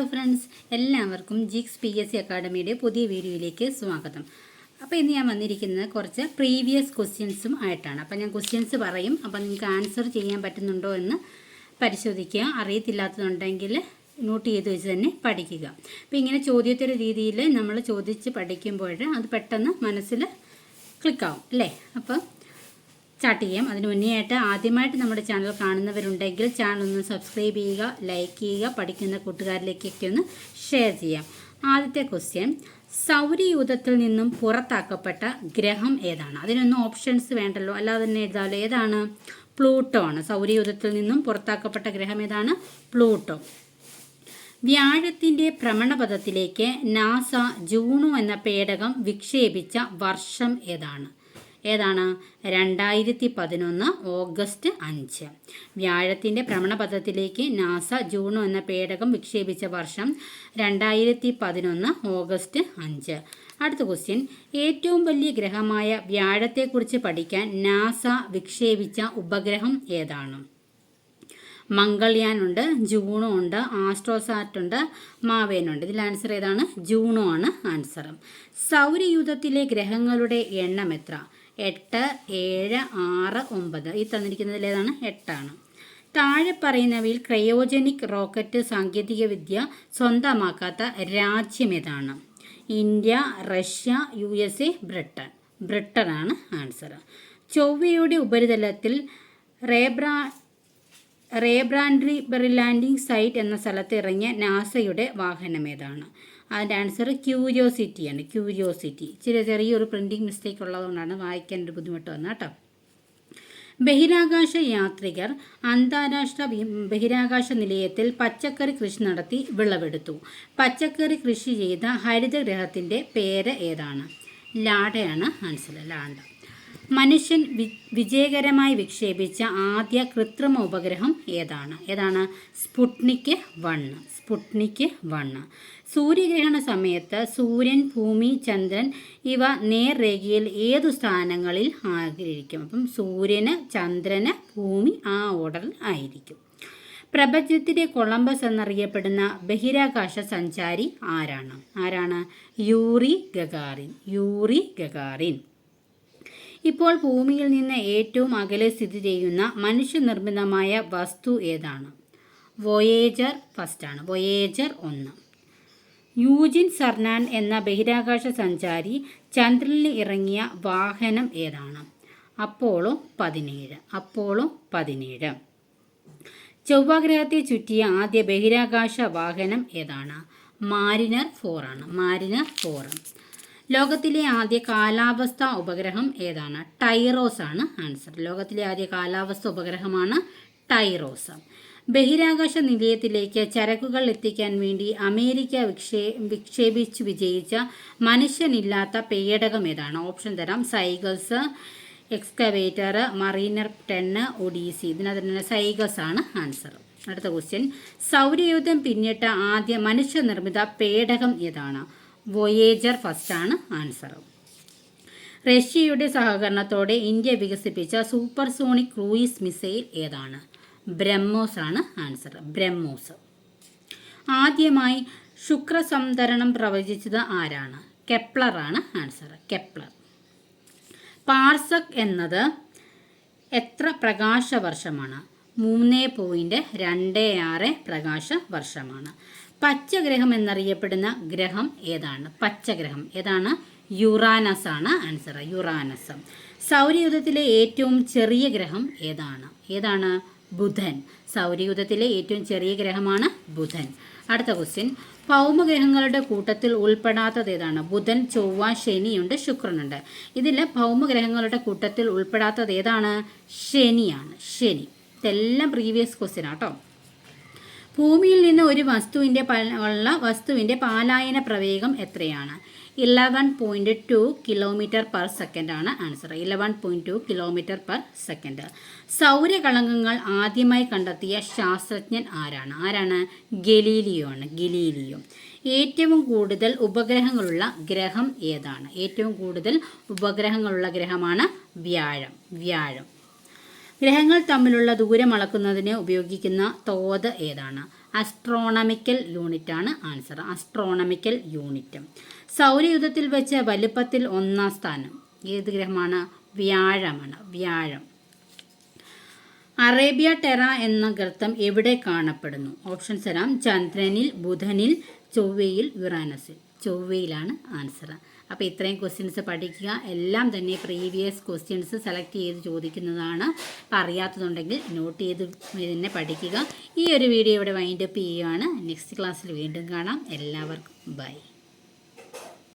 Hello friends എല്ലാവർക്കും ജിക്സ് P S C അക്കാഡമിയുടെ പുതിയ വീഡിയോയിലേക്ക് സ്വാഗതം. അപ്പോൾ ഇന്ന് ഞാൻ വന്നിരിക്കുന്നത് കുറച്ച് പ്രീവിയസ് ക്വസ്റ്റ്യൻസും ആയിട്ടാണ്. അപ്പോൾ ഞാൻ ക്വസ്റ്റ്യൻസ് പറയും. അപ്പോൾ നിങ്ങൾക്ക് ആൻസർ ചെയ്യാൻ പറ്റുന്നുണ്ടോ എന്ന് പരിശോധിക്കുക. അറിയത്തില്ലാത്തതുണ്ടെങ്കിൽ നോട്ട് ചെയ്ത് വെച്ച് തന്നെ പഠിക്കുക. അപ്പോൾ ഇങ്ങനെ ചോദ്യത്തിന്റെ രീതിയിൽ നമ്മൾ ചോദിച്ച് പഠിക്കുമ്പോൾ അത് പെട്ടെന്ന് മനസ്സിൽ ക്ലിക്കാവും അല്ലേ? അപ്പോൾ സ്റ്റാർട്ട് ചെയ്യാം. അതിന് മുന്നേ ആയിട്ട് ആദ്യമായിട്ട് നമ്മുടെ ചാനൽ കാണുന്നവരുണ്ടെങ്കിൽ ചാനൽ ഒന്ന് സബ്സ്ക്രൈബ് ചെയ്യുക ലൈക്ക് ചെയ്യുക പഠിക്കുന്ന കൂട്ടുകാരിലേക്കൊക്കെ ഒന്ന് ഷെയർ ചെയ്യാം. ആദ്യത്തെ ക്വസ്റ്റ്യൻ സൗരയൂഥത്തിൽ നിന്നും പുറത്താക്കപ്പെട്ട ഗ്രഹം ഏതാണ്? അതിനൊന്നും ഓപ്ഷൻസ് വേണ്ടല്ലോ. അല്ലാതെ തന്നെ എഴുതാമല്ലോ ഏതാണ്? പ്ലൂട്ടോ ആണ്. സൗരയൂഥത്തിൽ നിന്നും പുറത്താക്കപ്പെട്ട ഗ്രഹം ഏതാണ്? പ്ലൂട്ടോ. വ്യാഴത്തിന്റെ ഭ്രമണപഥത്തിലേക്ക് നാസ ജൂണു എന്ന പേടകം വിക്ഷേപിച്ച വർഷം ഏതാണ്? ഏതാണ്? രണ്ടായിരത്തി പതിനൊന്ന് ഓഗസ്റ്റ് അഞ്ച്. വ്യാഴത്തിന്റെ ഭ്രമണപഥത്തിലേക്ക് നാസ ജൂൺ എന്ന പേടകം വിക്ഷേപിച്ച വർഷം രണ്ടായിരത്തി പതിനൊന്ന് ഓഗസ്റ്റ് അഞ്ച്. അടുത്ത ക്വസ്റ്റ്യൻ ഏറ്റവും വലിയ ഗ്രഹമായ വ്യാഴത്തെക്കുറിച്ച് പഠിക്കാൻ നാസ വിക്ഷേപിച്ച ഉപഗ്രഹം ഏതാണ്? മംഗൾയാനുണ്ട് ജൂണോ ഉണ്ട് ആസ്ട്രോസാറ്റ് ഉണ്ട് മാവേനുണ്ട് ഇതിൽ ആൻസർ ഏതാണ്? ജൂണോ ആണ് ആൻസർ സൗരയൂഥത്തിലെ ഗ്രഹങ്ങളുടെ എണ്ണം എത്ര? എട്ട് ഏഴ് ആറ് ഒമ്പത്. ഈ തന്നിരിക്കുന്നതിൽ ഏതാണ്? എട്ടാണ്. താഴെ പറയുന്നവയിൽ ക്രയോജനിക് റോക്കറ്റ് സാങ്കേതികവിദ്യ സ്വന്തമാക്കാത്ത രാജ്യം ഏതാണ്? India Russia U S A Britain. ബ്രിട്ടനാണ് answer ചൊവ്വയുടെ ഉപരിതലത്തിൽ റേബ്രാ റേബ്രാൻഡ്രി ലാൻഡിംഗ് സൈറ്റ് എന്ന സ്ഥലത്ത് ഇറങ്ങിയ നാസയുടെ വാഹനം ഏതാണ്? അതിന്റെ ആൻസർ ക്യൂരിയോസിറ്റിയാണ് ക്യൂരിയോസിറ്റി ചെറിയ ചെറിയൊരു പ്രിന്റിംഗ് മിസ്റ്റേക്ക് ഉള്ളതുകൊണ്ടാണ് വായിക്കാൻ ഒരു ബുദ്ധിമുട്ട് വന്നത് കേട്ടോ. ബഹിരാകാശ യാത്രികർ അന്താരാഷ്ട്ര ബഹിരാകാശ നിലയത്തിൽ പച്ചക്കറി കൃഷി നടത്തി വിളവെടുത്തു. പച്ചക്കറി കൃഷി ചെയ്ത ഹരിതഗ്രഹത്തിന്റെ പേര് ഏതാണ്? ലാഡയാണ് ആൻസർ. ലാഡ. മനുഷ്യൻ വി വിജയകരമായി വിക്ഷേപിച്ച ആദ്യ കൃത്രിമ ഉപഗ്രഹം ഏതാണ്? ഏതാണ്? സ്പുട്നിക് വണ്ണ് സ്പുട്നിക് വണ്ണ് സൂര്യഗ്രഹണ സമയത്ത് സൂര്യൻ ഭൂമി ചന്ദ്രൻ ഇവ നേർരേഖയിൽ ഏതു സ്ഥാനങ്ങളിൽ ആഗ്രഹിക്കും അപ്പം സൂര്യന് ചന്ദ്രന് ഭൂമി ആ ഓർഡറിൽ ആയിരിക്കും. പ്രപഞ്ചത്തിലെ കൊളംബസ് എന്നറിയപ്പെടുന്ന ബഹിരാകാശ സഞ്ചാരി ആരാണ്? ആരാണ്? Yuri Gagarin. Yuri Gagarin. ഇപ്പോൾ ഭൂമിയിൽ നിന്ന് ഏറ്റവും അകലെ സ്ഥിതി ചെയ്യുന്ന മനുഷ്യനിർമ്മിതമായ വസ്തു ഏതാണ്? വൊയേജർ ഫസ്റ്റാണ് വോയേജർ ഒന്ന്. യൂജിൻ സർനാൻ എന്ന ബഹിരാകാശ സഞ്ചാരി ചന്ദ്രനിൽ ഇറങ്ങിയ വാഹനം ഏതാണ്? അപ്പോളോ പതിനേഴ്. അപ്പോളോ പതിനേഴ്. ചൊവ്വാഗ്രഹത്തെ ചുറ്റിയ ആദ്യ ബഹിരാകാശ വാഹനം ഏതാണ്? മാരിനർ ഫോറാണ് മാരിനർ ഫോർ ലോകത്തിലെ ആദ്യ കാലാവസ്ഥ ഉപഗ്രഹം ഏതാണ്? ടൈറോസ് ആണ് ആൻസർ. ലോകത്തിലെ ആദ്യ കാലാവസ്ഥ ഉപഗ്രഹമാണ് ടൈറോസ്. ബഹിരാകാശ നിലയത്തിലേക്ക് ചരക്കുകൾ എത്തിക്കാൻ വേണ്ടി അമേരിക്ക വിക്ഷേ വിക്ഷേപിച്ചു വിജയിച്ച മനുഷ്യനില്ലാത്ത പേടകം ഏതാണ്? ഓപ്ഷൻ തരാം. Cygnus excavator Mariner ten Odyssey. ഇതിനകത്ത് തന്നെ സൈഗസ് ആണ് ആൻസർ. അടുത്ത ക്വസ്റ്റ്യൻ. സൗരയൂഥം പിന്നിട്ട ആദ്യ മനുഷ്യനിർമ്മിത പേടകം ഏതാണ്? വൊയേജർ ഫസ്റ്റാണ് ആൻസർ. റഷ്യയുടെ സഹകരണത്തോടെ ഇന്ത്യ വികസിപ്പിച്ച സൂപ്പർ സോണിക് ക്രൂയിസ് മിസൈൽ ഏതാണ്? ബ്രഹ്മോസ് ആണ് ആൻസർ. ബ്രഹ്മോസ്. ആദ്യമായി ശുക്രസംതരണം പ്രവചിച്ചത് ആരാണ്? കെപ്ലർ ആണ് ആൻസർ. കെപ്ലർ. പാർസക് എന്നത് എത്ര പ്രകാശ വർഷമാണ് മൂന്ന് പോയിന്റ് രണ്ട് ആറ് പ്രകാശ വർഷമാണ് പച്ചഗ്രഹം എന്നറിയപ്പെടുന്ന ഗ്രഹം ഏതാണ്? പച്ചഗ്രഹം. ഏതാണ്? യുറാനസ് ആണ് ആൻസർ. യുറാനസ്. സൗരയൂഥത്തിലെ ഏറ്റവും ചെറിയ ഗ്രഹം ഏതാണ്? ഏതാണ്? ബുധൻ. സൗരയൂഥത്തിലെ ഏറ്റവും ചെറിയ ഗ്രഹമാണ് ബുധൻ. അടുത്ത ക്വസ്റ്റ്യൻ ഭൗമഗ്രഹങ്ങളുടെ കൂട്ടത്തിൽ ഉൾപ്പെടാത്തത് ഏതാണ്? ബുധൻ ചൊവ്വ ശനിയുണ്ട് ശുക്രനുണ്ട്. ഇതിൽ ഭൗമഗ്രഹങ്ങളുടെ കൂട്ടത്തിൽ ഉൾപ്പെടാത്തത് ഏതാണ്? ശനിയാണ്. ശനി. ഇതെല്ലാം പ്രീവിയസ് ക്വസ്റ്റ്യൻ ആട്ടോ ഭൂമിയിൽ നിന്ന് ഒരു വസ്തുവിന്റെ ഉള്ള വസ്തുവിന്റെ പാലായന പ്രവേഗം എത്രയാണ്? Eleven point two kilometre per second ആണ് answer eleven point two kilometre per second സൗരകളങ്കങ്ങൾ ആദ്യമായി കണ്ടെത്തിയ ശാസ്ത്രജ്ഞൻ ആരാണ്? ആരാണ്? ഗലീലിയോ ആണ്. ഗലീലിയോ. ഏറ്റവും കൂടുതൽ ഉപഗ്രഹങ്ങളുള്ള ഗ്രഹം ഏതാണ്? ഏറ്റവും കൂടുതൽ ഉപഗ്രഹങ്ങളുള്ള ഗ്രഹമാണ് വ്യാഴം. വ്യാഴം. ഗ്രഹങ്ങൾ തമ്മിലുള്ള ദൂരം അളക്കുന്നതിന് ഉപയോഗിക്കുന്ന തോത് ഏതാണ്? അസ്ട്രോണമിക്കൽ യൂണിറ്റ് ആണ് ആൻസർ അസ്ട്രോണമിക്കൽ യൂണിറ്റ് സൗരയുധത്തിൽ വെച്ച് വലുപ്പത്തിൽ ഒന്നാം സ്ഥാനം. ഏത് ഗ്രഹമാണ്? വ്യാഴമാണ്. വ്യാഴം. അറേബ്യ ടെറ എന്ന ഗർത്തം എവിടെ കാണപ്പെടുന്നു? ഓപ്ഷൻസ് തരാം ചന്ദ്രനിൽ ബുധനിൽ ചൊവ്വയിൽ യുറാനസിൽ. ചൊവ്വയിലാണ് ആൻസർ അപ്പോൾ ഇത്രയും ക്വസ്റ്റ്യൻസ് പഠിക്കുക. എല്ലാം തന്നെ പ്രീവിയസ് ക്വസ്റ്റ്യൻസ് സെലക്ട് ചെയ്ത് ചോദിക്കുന്നതാണ്. അപ്പോൾ അറിയാത്തതുണ്ടെങ്കിൽ നോട്ട് ചെയ്ത് തന്നെ പഠിക്കുക. ഈ ഒരു വീഡിയോ ഇവിടെ വൈൻഡപ്പ് ചെയ്യുകയാണ്. നെക്സ്റ്റ് ക്ലാസ്സിൽ വീണ്ടും കാണാം. എല്ലാവർക്കും ബൈ